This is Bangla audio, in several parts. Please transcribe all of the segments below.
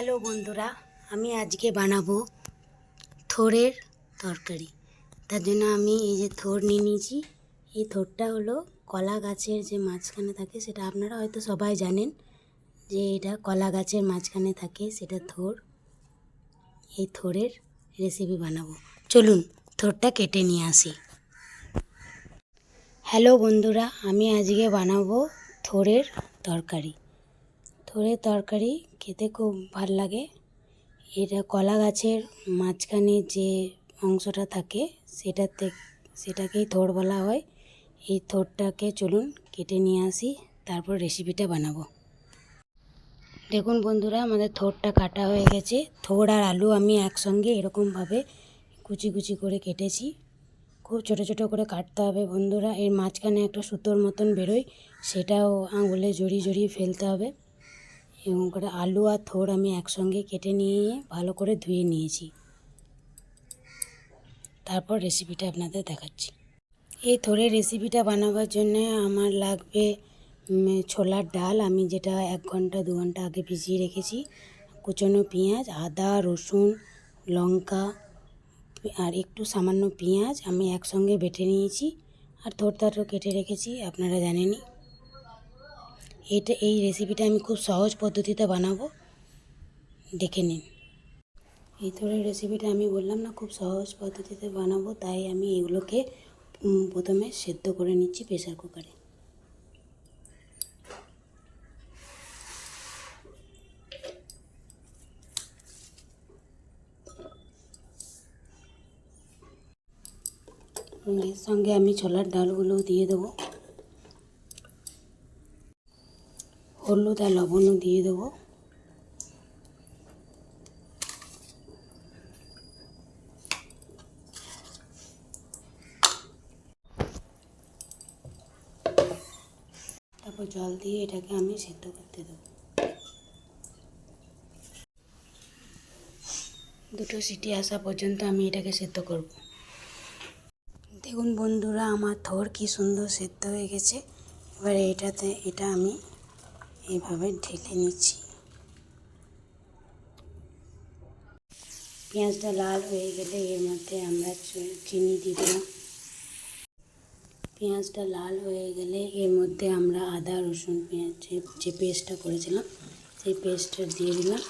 হ্যালো বন্ধুরা, আমি আজকে বানাবো থোরের তরকারি। তার জন্য আমি এই যে থোর নিয়ে নিয়েছি। এই থোরটা হলো কলা গাছের যে মাঝখানে থাকে সেটা আপনারা হয়তো সবাই জানেন যে এটা কলা গাছের মাঝখানে থাকে, সেটা থোর এই থোরের রেসিপি বানাবো। চলুন থোরটা কেটে নিয়ে আসি। হ্যালো বন্ধুরা, আমি আজকে বানাবো থোরের তরকারি। থোড়ের তরকারি খেতে খুব ভালো লাগে। এটা কলা গাছের মাঝখানে যে অংশটা থাকে সেটাতে সেটাকেই থোড় বলা হয়। এই থোড়টাকে চলুন কেটে নিয়ে আসি, তারপর রেসিপিটা বানাবো। দেখুন বন্ধুরা, আমাদের থোড়টা কাটা হয়ে গেছে। থোড় আর আলু আমি একসঙ্গে এরকমভাবে কুচি কুচি করে কেটেছি। খুব ছোটো ছোটো করে কাটতে হবে বন্ধুরা। এর মাঝখানে একটা সুতোর মতন বেরোয়, সেটাও আঙুলে জড়িয়ে জড়িয়ে ফেলতে হবে। এবং করে আলু আর থোড় আমি একসঙ্গে কেটে নিয়ে ভালো করে ধুয়ে নিয়েছি। তারপর রেসিপিটা আপনাদের দেখাচ্ছি। এই থোড়ের রেসিপিটা বানাবার জন্য আমার লাগবে ছোলার ডাল। আমি যেটা এক ঘণ্টা, দু ঘণ্টা আগে ভিজিয়ে রেখেছি। কুচনো পেঁয়াজ, আদা, রসুন, লঙ্কা, আর একটু সামান্য পেঁয়াজ আমি একসঙ্গে বেটে নিয়েছি। আর থোড়টাও কেটে রেখেছি, আপনারা জানেনই। এটা, এই রেসিপিটা আমি খুব সহজ পদ্ধতিতে বানাবো। দেখে নিন। এই ধরনের রেসিপিটা আমি বললাম না, খুব সহজ পদ্ধতিতে বানাবো, তাই আমি এগুলোকে প্রথমে সেদ্ধ করে নিচ্ছি প্রেসার কুকারে এর সঙ্গে আমি ছোলার ডালগুলো দিয়ে দেবো। হলুদ আর লবণও দিয়ে দেবো। তারপর জল দিয়ে এটাকে আমি সেদ্ধ করতে দেবো। দুটো সিটি আসা পর্যন্ত আমি এটাকে সেদ্ধ করব। দেখুন বন্ধুরা, আমার থর কি সুন্দর সেদ্ধ হয়ে গেছে। এবারে এটাতে, এটা আমি এইভাবে ঢেলে নিচ্ছি। পেঁয়াজটা লাল হয়ে গেলে এর মধ্যে আমরা চিনি দিয়ে দিলাম। পেঁয়াজটা লাল হয়ে গেলে এর মধ্যে আমরা আদা, রসুন, পেঁয়াজ যে- পেস্টটা করেছিলাম, সেই পেস্টটা দিয়ে দিলাম।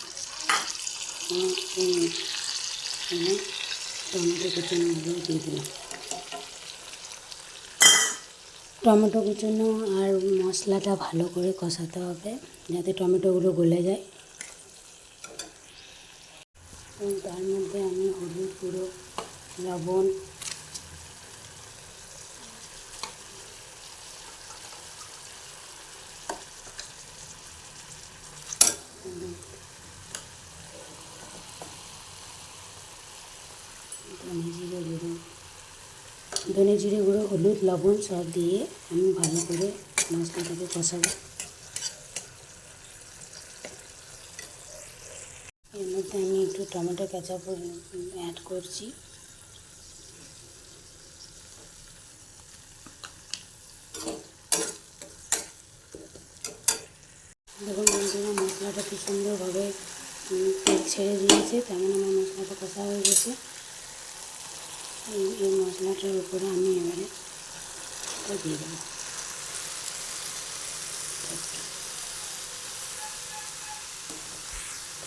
টমেটো কুচানোগুলো দিয়ে দিলাম। টমেটো কুচানো আর মশলাটা ভালো করে কষাতে হবে, যাতে টমেটোগুলো গলে যায়। তার মধ্যে আমি হলুদ গুঁড়ো, লবণ ধনে জিরে গুঁড়ো ধনে জিরে গুঁড়ো, হলুদ, লবণ সব দিয়ে আমি ভালো করে মশলাটাকে কষাবো। এর মধ্যে আমি একটু টমেটো কেচাপ অ্যাড করছি। দেখুন বন্ধুরা, মশলাটা কি সুন্দরভাবে ছেড়ে দিয়েছে, তেমন আমার মশলাটা কষা হয়ে গেছে। এই মশলাটার উপরে আমি এবারে দিয়ে দেবো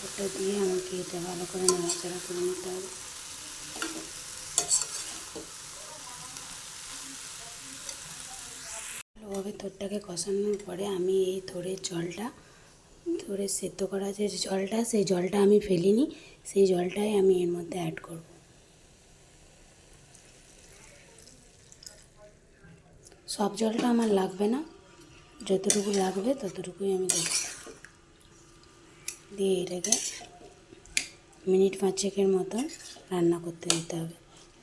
এটা দিয়ে আমাকে এটা ভালো করে নাড়াচাড়া করে নিতে হবে ভালোভাবে তোরটাকে কষানোর পরে আমি এই থোড়ের জলটা থোড়ে সেদ্ধ করা যে জলটা সেই জলটা আমি ফেলিনি সেই জলটাই আমি এর মধ্যে অ্যাড করব সব জলটা আমার লাগবে না। যতটুকু লাগবে ততটুকুই আমি দেবো। দিয়ে এটাকে মিনিট পাঁচেকের মতন রান্না করতে দিতে হবে।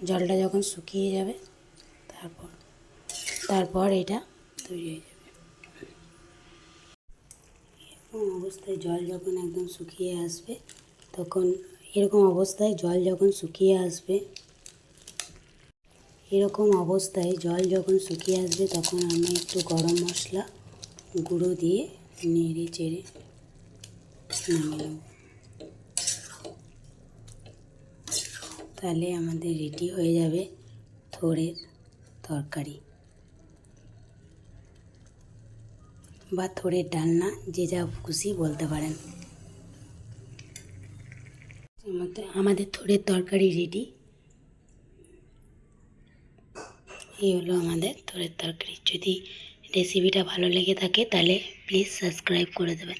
জলটা যখন শুকিয়ে যাবে, তারপর তারপর এটা তৈরি হয়ে যাবে। এরকম অবস্থায় জল যখন একদম শুকিয়ে আসবে, তখন এরকম অবস্থায় জল যখন শুকিয়ে আসবে এরকম অবস্থায় জল যখন শুকিয়ে আসবে তখন আমি একটু গরম মশলা গুঁড়ো দিয়ে নেড়ে চেড়ে নামিয়ে নেব। তাহলে আমাদের রেডি হয়ে যাবে থোড়ের তরকারি বা থোড়ের ডালনা, যে যা খুশি বলতে পারেন। আমাদের থোড়ের তরকারি রেডি। এই হলো আমাদের তোরের তরকারি। যদি রেসিপিটা ভালো লেগে থাকে তাহলে প্লিজ সাবস্ক্রাইব করে দেবেন।